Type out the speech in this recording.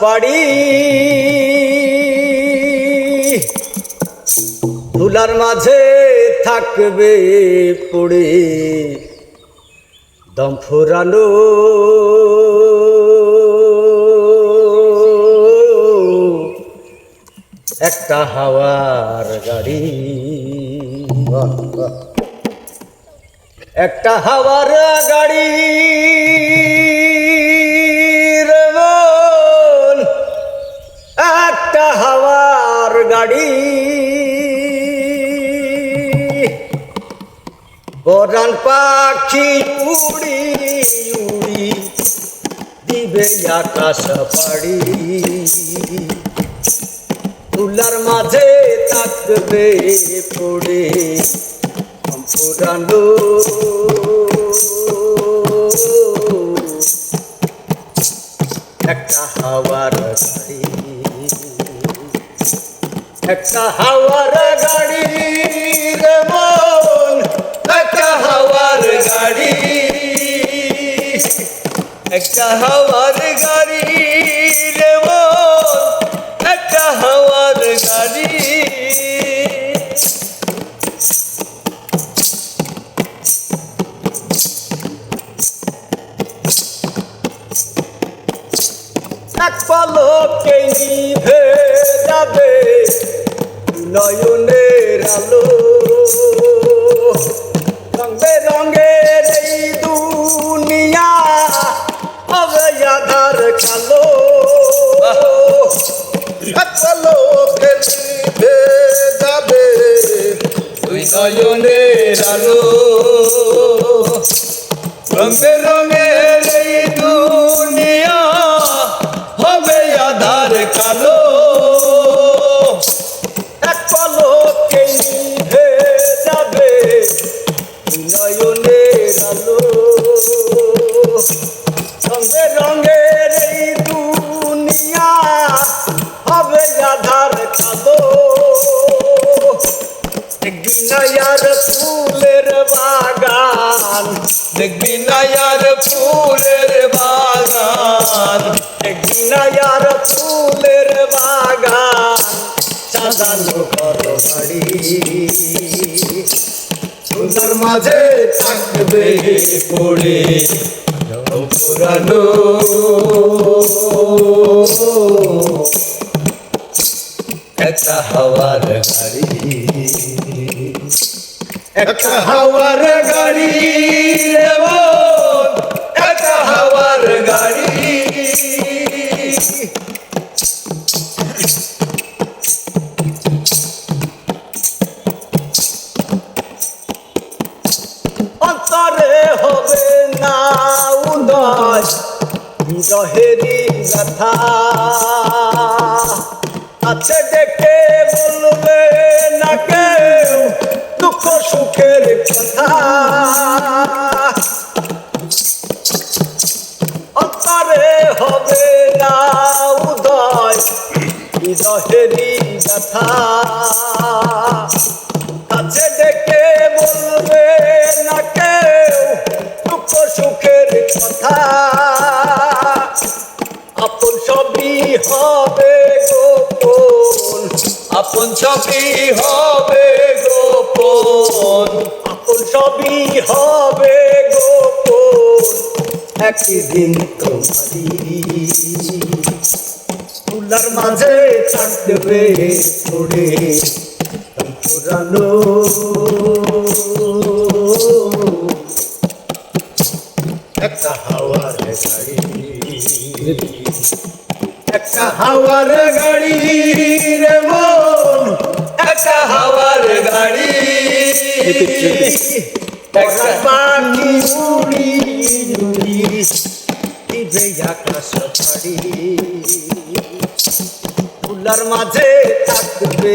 পাড়ি। ধুলার মাঝে থাকবে পড়ে দম ফুরানো। একটা হাওয়ার গাড়ি। একটা হাওয়ার গাড়ি একটা হাওয়ার গাড়ি। বরান পাখি উড়ি উড়ি দিবে আকাশ পাড়ি। তুলার মাঝে থাকবে পড়ে পুরানো একটা হাওয়ার গাড়ি একটা হাওয়ার গাড়ি রে মন। একটা হাওয়ার গাড়ি একটা হাওয়ার গাড়ি রে একটা হাওয়ার গাড়ি। এক পলকে নিভে যাবে নয়নের আলো। রঙে রঙের এই দুনিয়া হবে আধার কালো। এক পলকে নিভে যাবে দুই নয়নের আলো রঙে রঙের এই দুনিয়া হবে আধার কালো এক পলকে নিভে যাবে নয়নের আলো রঙে রঙের এই দুনিয়া আধার কালো দেখবি না ইয়ার ফুলের বাগান। দেখবি ইয়ার ফুলের বাগান। দেখবি না ইয়ার ফুলের বাগান। সাজানো করো বাড়ি। সুন্দর মাঝে থাকবে পড়ে পুরানো একটা হাওয়ার গাড়ি। একটা হাওয়ার গাড়ি একটা হাওয়ার গাড়ি। অন্তরে হবে না উদয় বিরহেরি ব্যথা। আছে ডেকে বলবে না কেউ দুঃখ সুখের কথা। অন্তরে হবে না উদয় বিরহেরি ব্যথা। কাছে ডেকে বলবে না কেউ দুঃখ সুখের কথা। আপন সবই হবে আপন সবই হবে গোপন। আপন সবই হবে গোপন। একদিন তোমারি তুলার মাঝে থাকবে পড়ে পুরানো একটা হাওয়ার গাড়ি একটা হাওয়ার গাড়ি রে একটা হাওয়ার গাড়ি। একটা পাখি উড়ি উড়ি দিবে আকাশ মাঝে থাকবে